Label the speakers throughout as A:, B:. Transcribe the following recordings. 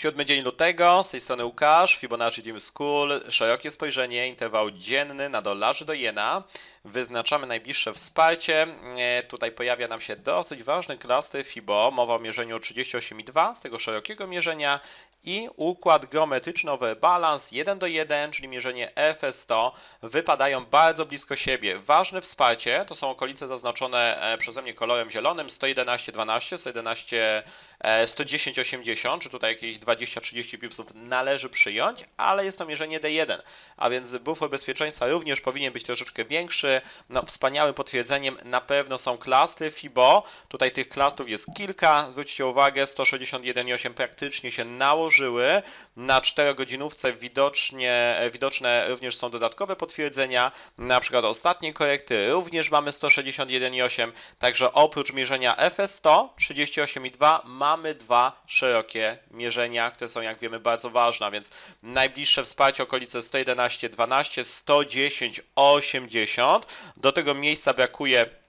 A: Siódmy dzień lutego, z tej strony Łukasz, Fibonacci Team School, szerokie spojrzenie, interwał dzienny na dolarzy do jena. Wyznaczamy najbliższe wsparcie. E, Tutaj pojawia nam się dosyć ważny klaster FIBO, mowa o mierzeniu 38,2 z tego szerokiego mierzenia i układ geometryczny balance 1 do 1, czyli mierzenie EFS100 wypadają bardzo blisko siebie. Ważne wsparcie to są okolice zaznaczone e, przeze mnie kolorem zielonym 111,12, 111, e, 110,80, czy tutaj jakieś 20-30 pipsów należy przyjąć, ale jest to mierzenie D1, a więc bufor bezpieczeństwa również powinien być troszeczkę większy. No, wspaniałym potwierdzeniem na pewno są klastry FIBO. Tutaj tych klastrów jest kilka. Zwróćcie uwagę, 161,8 praktycznie się nałożyły. Na 4 godzinówce widocznie, widoczne również są dodatkowe potwierdzenia. Na przykład ostatniej korekty również mamy 161,8. Także oprócz mierzenia FS100 38,2 mamy dwa szerokie mierzenia, które są jak wiemy bardzo ważne, więc najbliższe wsparcie okolice 111,12, 110,80. Do tego miejsca brakuje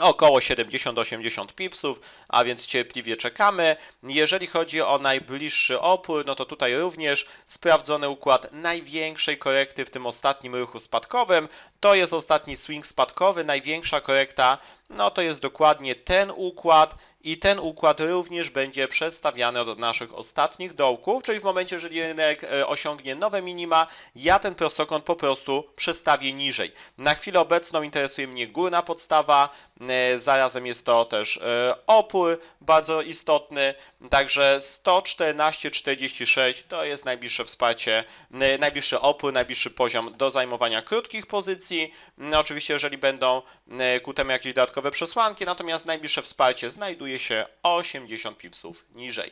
A: około 70-80 pipsów, a więc cierpliwie czekamy. Jeżeli chodzi o najbliższy opór, no to tutaj również sprawdzony układ największej korekty w tym ostatnim ruchu spadkowym. To jest ostatni swing spadkowy, największa korekta, no to jest dokładnie ten układ i ten układ również będzie przestawiany od naszych ostatnich dołków, czyli w momencie, jeżeli rynek e, osiągnie nowe minima, ja ten prostokąt po prostu przestawię niżej. Na chwilę obecną interesuje mnie górna podstawa, e, zarazem jest to też e, opór bardzo istotny, także 114,46 to jest najbliższe wsparcie, najbliższy opór, najbliższy poziom do zajmowania krótkich pozycji. No, Oczywiście, jeżeli będą ku temu jakieś dodatkowe przesłanki, natomiast najbliższe wsparcie znajduje się 80 pipsów niżej.